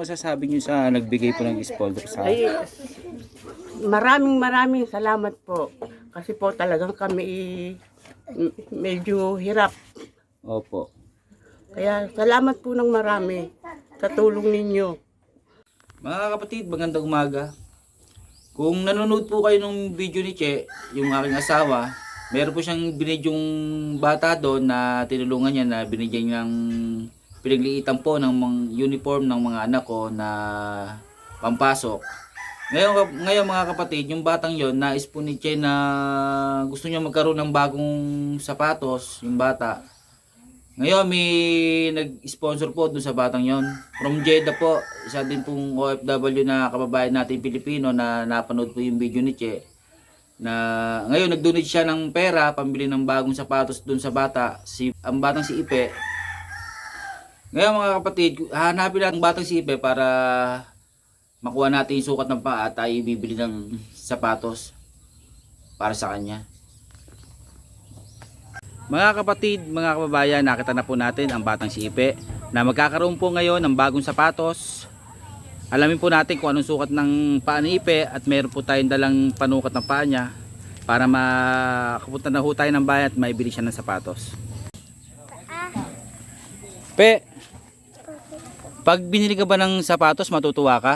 masasabi niyo sa nagbigay po ng sponsor sa Ay, maraming maraming salamat po. Kasi po talagang kami medyo hirap. Opo. Kaya salamat po ng marami sa tulong ninyo. Mga kapatid, magandang umaga. Kung nanonood po kayo ng video ni Che, yung aking asawa, meron po siyang binidyong bata doon na tinulungan niya na binigyan ng pinagliitan po ng mga uniform ng mga anak ko na pampasok. Ngayon, ngayon mga kapatid, yung batang yon nais po ni Che na gusto niya magkaroon ng bagong sapatos, yung bata. Ngayon, may nag-sponsor po doon sa batang yon. From Jeddah po, isa din pong OFW na kababayan natin Pilipino na napanood po yung video ni Che. Na ngayon, nag-donate siya ng pera, pambili ng bagong sapatos doon sa bata. Si, ang batang si Ipe. Ngayon mga kapatid, hanapin natin ang batang si Ipe para makuha natin yung sukat ng paa at tayo bibili ng sapatos para sa kanya. Mga kapatid, mga kababayan, nakita na po natin ang batang si Ipe na magkakaroon po ngayon ng bagong sapatos. Alamin po natin kung anong sukat ng paa ni Ipe at meron po tayong dalang panukat ng paa niya para makapunta na ho tayo ng bayan at maibili siya ng sapatos. Pe, pag binili ka ba ng sapatos, matutuwa ka?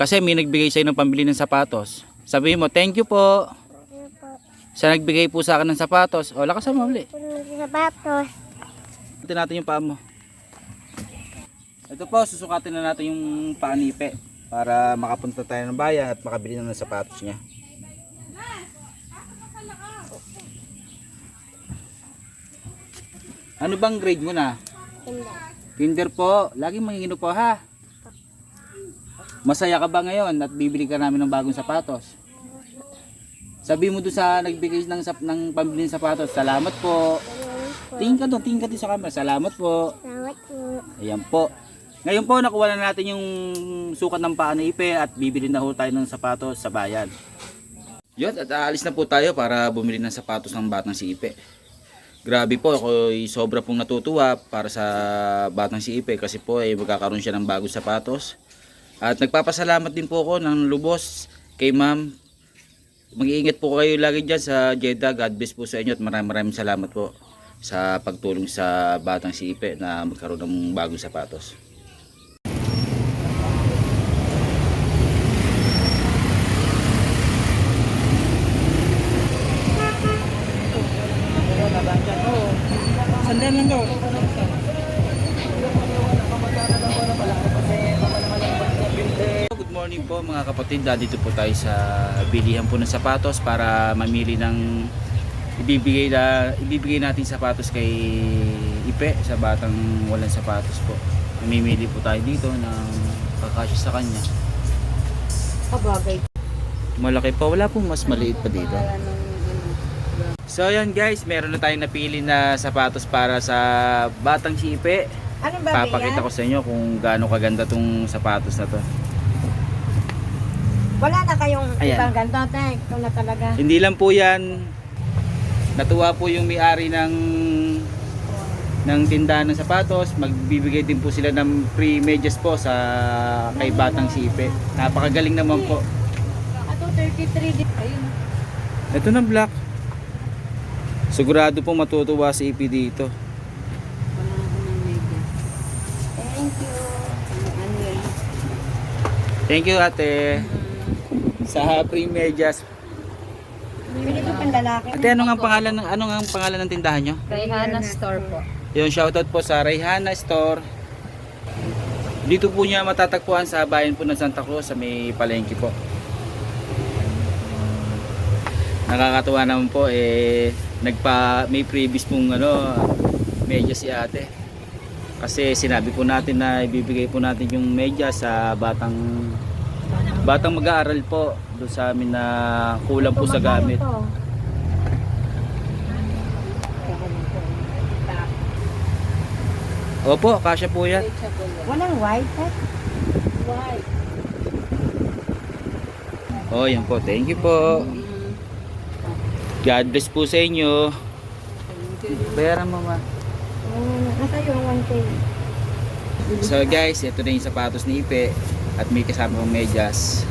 Kasi may nagbigay sa'yo ng pambili ng sapatos. Sabihin mo, thank you po. Siya nagbigay po sa akin ng sapatos. O, lakas mo uli. Sapatos. Ito natin yung paa mo. Ito po, susukatin na natin yung paa ni Ipe para makapunta tayo ng bayan at makabili na ng sapatos niya. Ano bang grade mo na? Kinder po. Lagi mangingino po ha. Masaya ka ba ngayon at bibili ka namin ng bagong sapatos? Sabi mo doon sa nagbigay ng, sap, ng pambili ng sapatos, salamat po. Tingin ka doon, tingin ka doon sa camera. Salamat po. Salamat po. Ayan po. Ngayon po, nakuha na natin yung sukat ng paa ni Ipe at bibili na ho tayo ng sapatos sa bayan. Yun, at aalis na po tayo para bumili ng sapatos ng batang si Ipe. Grabe po, ako sobra pong natutuwa para sa batang si Ipe kasi po ay magkakaroon siya ng bagong sapatos. At nagpapasalamat din po ako ng lubos kay ma'am. Mag-iingat po kayo lagi dyan sa Jeddah. God bless po sa inyo at maraming maraming salamat po sa pagtulong sa batang si Ipe na magkaroon ng bagong sapatos. Sandal lang daw. Good morning po mga kapatid. Dito po tayo sa bilihan po ng sapatos para mamili ng ibibigay na ibibigay natin sapatos kay Ipe sa batang walang sapatos po. Mamimili po tayo dito ng kakasya sa kanya. Kabagay. Malaki pa, wala pong mas maliit pa dito. So yan guys, meron na tayong napili na sapatos para sa batang si Ipe. Anong Papakita ko sa inyo kung gaano kaganda tong sapatos na to. Wala na kayong Ayan. ibang ganito, te. Ito na talaga. Hindi lang po yan. Natuwa po yung may-ari ng ng tindahan ng sapatos. Magbibigay din po sila ng free medyas po sa kay Batang Sipe. Napakagaling naman po. Ato 33 din. Ayun. Ito na black. Sigurado po matutuwa si Ipi dito. Thank you. Ano yan? Thank you ate. Sa free medyas. Bili ko pang lalaki. Ate, ano nga ang pangalan ng ano nga ang pangalan ng tindahan nyo? Rayhana Store po. Yung shoutout po sa Rayhana Store. Dito po niya matatagpuan sa bayan po ng Santa Cruz sa may palengke po. Nakakatuwa naman po eh nagpa may previous pong ano medya si ate. Kasi sinabi po natin na ibibigay po natin yung medya sa batang batang mag-aaral po doon sa amin na kulang po sa gamit. Opo, kasya po yan. Walang white, te. White. Oh, yan po. Thank you po. God bless po sa inyo. Bayaran mo ma. Oh, nasa tayo, 1K. So guys, ito na yung sapatos ni Ipe at may kasama pang medyas.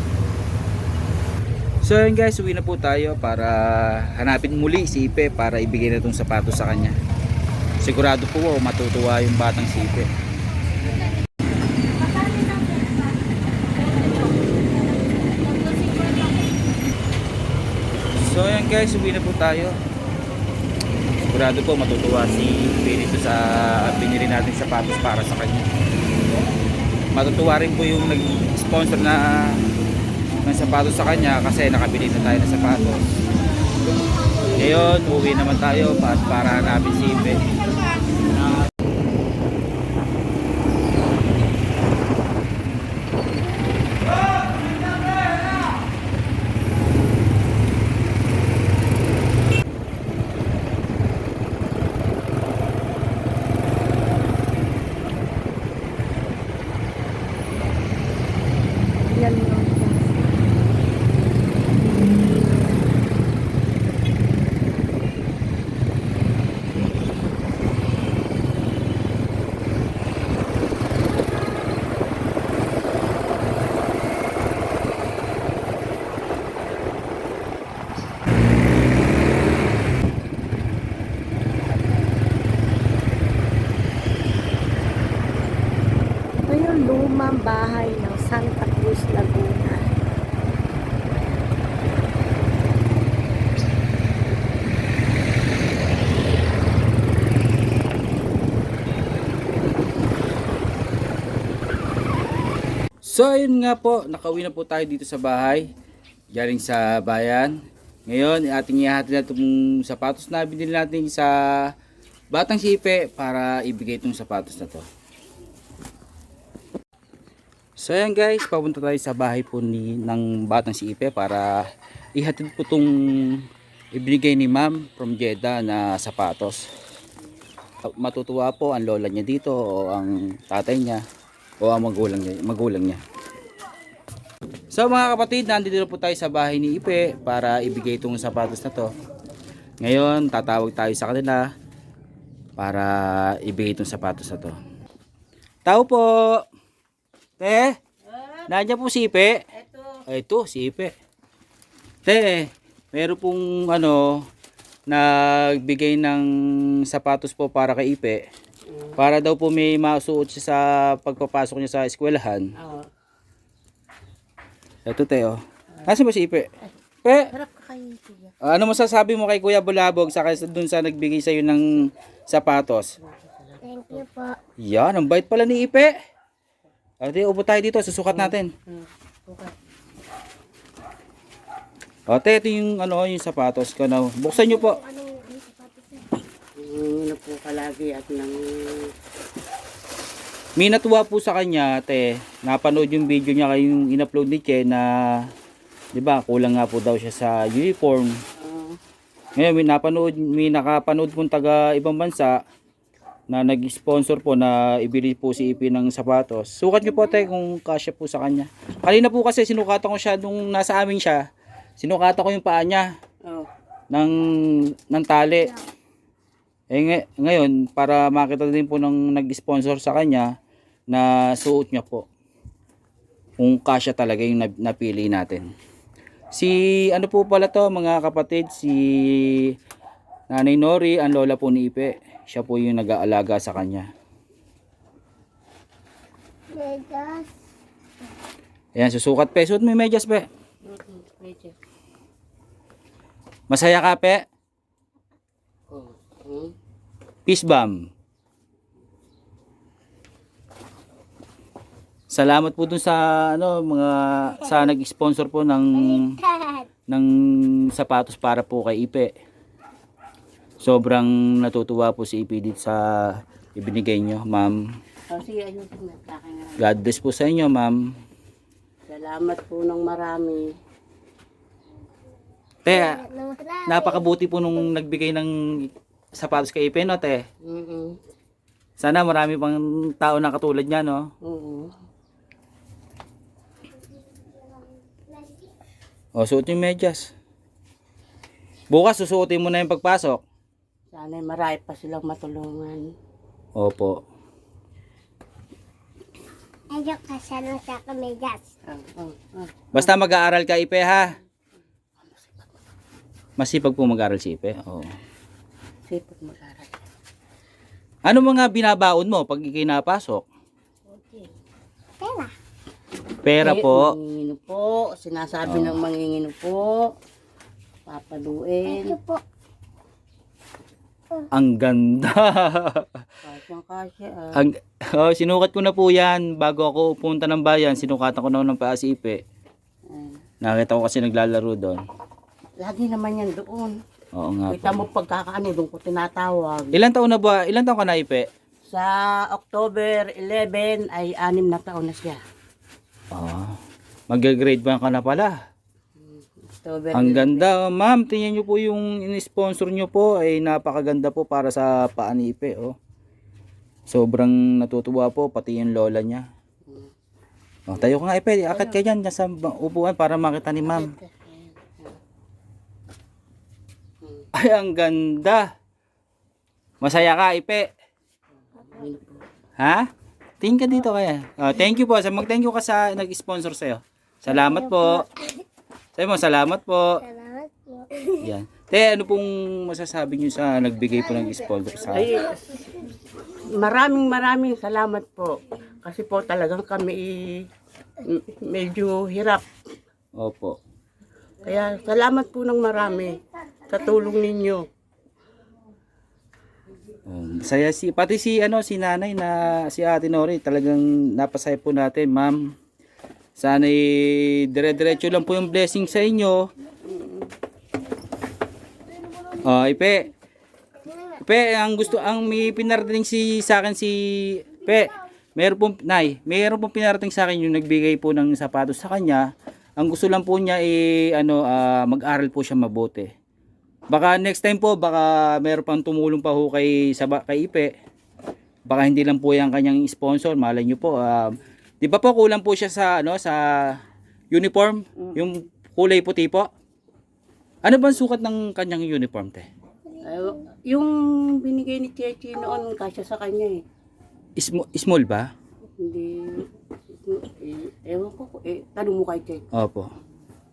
So yun guys, uwi na po tayo para hanapin muli si Ipe para ibigay na itong sapatos sa kanya. Sigurado po ako matutuwa yung batang si Ipe. So yun guys, uwi na po tayo. Sigurado po matutuwa si Ipe dito sa binili natin sapatos para sa kanya matutuwa rin po yung nag-sponsor na ng sapatos sa kanya kasi nakabili na tayo ng sapatos. Ngayon, uwi naman tayo at para hanapin si Ipe. Yan lang. Ito yung lumang bahay ng Santa Cruz, Laguna. So ayun nga po, nakauwi na po tayo dito sa bahay. Galing sa bayan. Ngayon, ating ihahatid na itong sapatos na binili natin sa Batang Sipe para ibigay itong sapatos na to. So ayan guys, papunta tayo sa bahay po ni, ng Batang Sipe para ihatid po itong ibinigay ni ma'am from Jeddah na sapatos. Matutuwa po ang lola niya dito o ang tatay niya o ang magulang niya, magulang niya. So mga kapatid, nandito na po tayo sa bahay ni Ipe para ibigay itong sapatos na to. Ngayon, tatawag tayo sa kanila para ibigay itong sapatos na to. Tao po! Te! Nandiyan po si Ipe? Ito. Ito, si Ipe. Te, meron pong ano, nagbigay ng sapatos po para kay Ipe. Para daw po may masuot siya sa pagpapasok niya sa eskwelahan. Oo. Ito tayo. Nasaan ba si Ipe? Pe, Harap ka kayo, kuya. ano masasabi mo kay Kuya Bulabog sa dun sa nagbigay sa'yo ng sapatos? Thank you po. Yan, ang bait pala ni Ipe. Ate, upo tayo dito, susukat natin. O, te, ito yung, ano, yung sapatos ko na. Buksan nyo po. Yung palagi at nang May natuwa po sa kanya, te. Napanood yung video niya kay yung in-upload ni Che na, di ba, kulang nga po daw siya sa uniform. uh, Ngayon, may napanood, may nakapanood pong taga ibang bansa na nag-sponsor po na ibili po si Ipi ng sapatos. Sukat niyo po tayo kung kasya po sa kanya. Kanina po kasi sinukatan ko siya nung nasa amin siya. Sinukatan ko yung paa niya oh, ng, ng tali. Eh, ngay- ngayon, para makita din po ng nag-sponsor sa kanya na suot niya po. Kung kasya talaga yung nap- napili natin. Si ano po pala to mga kapatid, si Nanay Nori, ang lola po ni Ipe. Siya po yung nag-aalaga sa kanya. Vegas. Ayan, susukat pe. Suot mo yung medyas pe. Masaya ka pe. Oh, hmm. Peace bomb. Salamat po dun sa ano mga sa nag-sponsor po ng ng sapatos para po kay Ipe. Sobrang natutuwa po si Ipe dito sa ibinigay nyo, ma'am. Oh. God bless po sa inyo, ma'am. Salamat po ng marami. Te, napakabuti po nung nagbigay ng sapatos kay Ipe, no, te? Mm Sana marami pang tao na katulad niya, no? Oo. O, suot yung medyas. Bukas, susuotin mo na yung pagpasok. Sana marami pa silang matulungan. Opo. Ayok kasano sa kamedyas. Ah, ah, ah. Basta mag-aaral ka, Ipe, ha? Masipag po mag-aaral si Ipe. Oo. Sipag mag-aral. Ano mga binabaon mo pag ikinapasok? Pera. Pera Eh, po. Mangingino po. Sinasabi ng mangingino po. Papaluin. Ito po. Ang ganda. Kasyang kasya. ah. Ang, oh, sinukat ko na po yan bago ako pumunta ng bayan. Sinukatan ko na ng paa si Ipe. Ah. Nakita ko kasi naglalaro doon. Lagi naman yan doon. Oo nga. Kita mo pagkakaano, doon ko tinatawag. Ilan taon na ba? Ilan taon ka na, Ipe? Sa October 11 ay anim na taon na siya. Oh. Mag-grade 1 ka na pala. October Ang ganda, ma'am. Tingnan nyo po yung in-sponsor nyo po ay napakaganda po para sa paa ni Ipe, oh. Sobrang natutuwa po, pati yung lola niya. Oh, tayo ka nga, Ipe. Akat ka dyan, dyan sa ba- upuan para makita ni ma'am. Ay, ang ganda. Masaya ka, Ipe. Ha? Tingin ka dito kaya. Oh, thank you po. Sa mag-thank you ka sa nag-sponsor sa'yo. Salamat po. Sabi mo, salamat po. Salamat po. Yan. Te, ano pong masasabi niyo sa nagbigay po ng sponsor sa Ay, maraming maraming salamat po. Kasi po talagang kami medyo hirap. Opo. Kaya salamat po ng marami sa tulong ninyo. Um, saya si pati si ano si nanay na si Ate Nori talagang napasaya po natin, ma'am. Sana dire-diretso lang po yung blessing sa inyo. Oh, Ipe. Ipe, ang gusto ang may pinarating si sa akin si Ipe. Meron pong nay, meron pong pinarating sa akin yung nagbigay po ng sapatos sa kanya. Ang gusto lang po niya eh ano ah, mag-aral po siya mabuti. Baka next time po, baka meron pang tumulong pa ho kay, sa, kay Ipe. Baka hindi lang po yung kanyang sponsor, malay nyo po. ah, di ba po kulang po siya sa, ano, sa uniform? Yung kulay puti po? Ano ba sukat ng kanyang uniform, te? Ay, yung binigay ni Chechi noon, kasya sa kanya eh. Ismo- small ba? Hindi, eh, ewan ko, eh, tanong mo kay Chechi. Opo.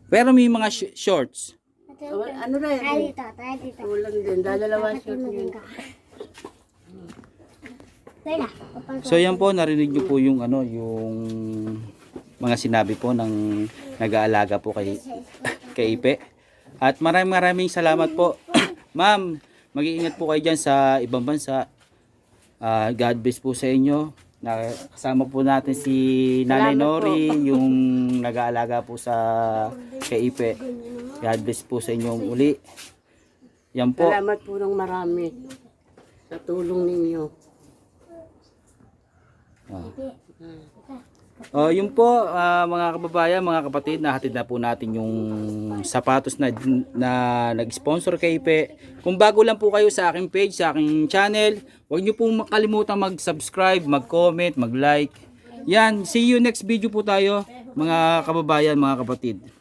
Pero may mga sh- shorts. Oh, ano na Tayo dito, tayo dito. kulang din, dadalawa siya yun. So yan po, narinig nyo po yung ano, yung mga sinabi po ng nag-aalaga po kay, kay Ipe. At maraming maraming salamat po. Ma'am, mag-iingat po kayo dyan sa ibang bansa. Ah, God bless po sa inyo. Na, kasama po natin si Nanay Nori, yung nag-aalaga po sa kay Ipe. God bless po sa inyo uli. Yan po. Salamat po ng marami sa tulong ninyo. Oh, yun po ah, mga kababayan, mga kapatid, nahatid na po natin yung sapatos na na nag-sponsor kay Ipe. Kung bago lang po kayo sa aking page, sa aking channel, huwag niyo pong makalimutan mag-subscribe, mag-comment, mag-like. Yan, see you next video po tayo, mga kababayan, mga kapatid.